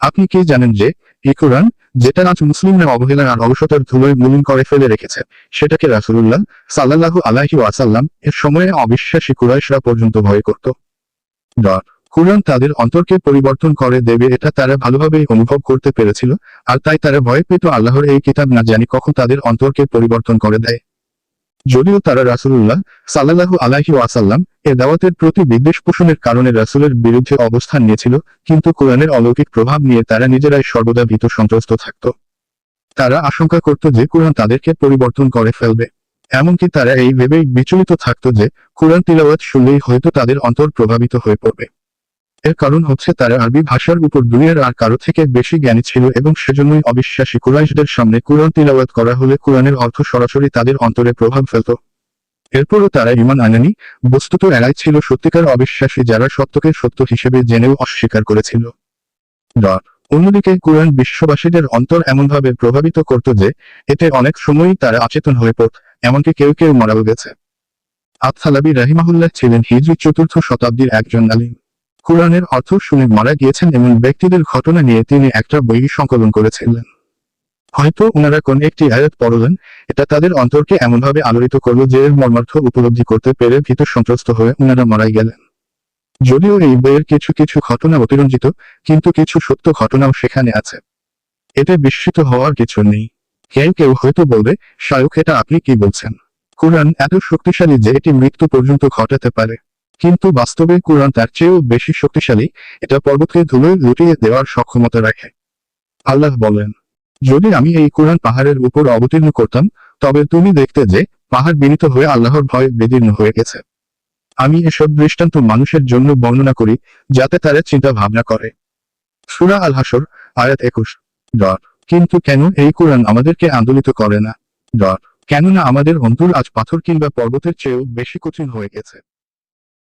আপনি কি জানেন যে, এই কোরআন, যেটা আজ মুসলিমরা অবহেলা আর অলসতার ধুলোয় মলিন করে ফেলে রেখেছে, সেটাকে রাসূলুল্লাহ সাল্লাল্লাহু আলাইহি ওয়াসাল্লাম এর সময়ে অবিশ্বাসী কুরাইশরা পর্যন্ত ভয় করত। ডট কোরআন তাদের অন্তরকে পরিবর্তন করে দেবে, এটা তারা ভালোভাবেই অনুভব করতে পেরেছিল, আর তাই তারা ভয় পেত আল্লাহর এই কিতাব না জানি কখন তাদের অন্তরকে পরিবর্তন করে দেয়। যদিও তারা রাসূলুল্লাহ সাল্লাল্লাহু আলাইহি ওয়াসাল্লাম এর দাওয়াতের প্রতি বিদ্বেষ পোষণের কারণে রাসূলের বিরুদ্ধে অবস্থান নিয়েছিল, কিন্তু কোরআনের অলৌকিক প্রভাব নিয়ে তারা নিজেরাই সর্বদা ভীত সন্ত্রস্ত থাকত। তারা আশঙ্কা করত যে কোরআন তাদেরকে পরিবর্তন করে ফেলবে। এমনকি তারা এই ভেবেই বিচলিত থাকত যে কোরআন তিলাওয়াত শুনলেই হয়তো তাদের অন্তর প্রভাবিত হয়ে পড়বে। এর কারণ হচ্ছে তারা আরবি ভাষার উপর দুনিয়ার আর কারও থেকে বেশি জ্ঞানী ছিল এবং সেজন্যই অবিশ্বাসী কুরাইশদের সামনে কোরআন তিলাওয়াত করা হলে কোরআনের অর্থ সরাসরি তাদের অন্তরে প্রভাব ফেলত। এরপরও তারা ইমান আনেনি, বস্তুত এরাই ছিল সত্যিকার অবিশ্বাসী যারা সত্যকে সত্য হিসেবে জেনেও অস্বীকার করেছিল। অন্যদিকে কোরআন বিশ্ববাসীদের অন্তর এমনভাবে প্রভাবিত করত যে, এতে অনেক সময়ই তারা অচেতন হয়ে পড়ত, এমনকি কেউ কেউ মারাও গেছে। আতসালাবি রাহিমাহুল্লাহ ছিলেন হিজরি চতুর্থ শতাব্দীর একজন আলিম। কোরআনের অর্থ শুনে মারা গিয়েছেন এমন ব্যক্তিদের ঘটনা নিয়ে তিনি একটা বই সংকলন করেছিলেন। হয়তো ওনারা কোন একটি আয়াত পড়লেন, এটা তাদের অন্তরকে এমনভাবে আলোড়িত করল যে এর মর্মার্থ উপলব্ধি করতে পেরে ভীত সন্ত্রস্ত হয়ে ওনারা মারাই গেলেন। যদিও এই বইয়ের কিছু কিছু ঘটনা অতিরঞ্জিত, কিন্তু কিছু সত্য ঘটনাও সেখানে আছে। এতে বিস্মিত হওয়ার কিছু নেই। কেউ কেউ হয়তো বলবে শায়ক এটা আপনি কি বলছেন? কোরআন এত শক্তিশালী যে এটি মৃত্যু পর্যন্ত ঘটাতে পারে। কিন্তু বাস্তবে কোরআন তার চেয়েও বেশি শক্তিশালী, এটা পর্বতকে ধুলোয় লুটিয়ে দেওয়ার সক্ষমতা রাখে। আল্লাহ বলেন, যদি আমি এই কোরআন পাহাড়ের উপর অবতীর্ণ করতাম, তবে তুমি দেখতে যে পাহাড় বিনীত হয়ে আল্লাহর ভয়ে বিদীর্ণ হয়ে গেছে। আমি এসব দৃষ্টান্ত মানুষের জন্য বর্ণনা করি, যাতে তারা চিন্তা ভাবনা করে। সুরা আল হাসর আয়াত একুশ, ডট। কিন্তু কেন এই কোরআন আমাদেরকে আন্দোলিত করে না? ডট। কেননা আমাদের অন্তর আজ পাথর কিংবা পর্বতের চেয়েও বেশি কঠিন হয়ে গেছে।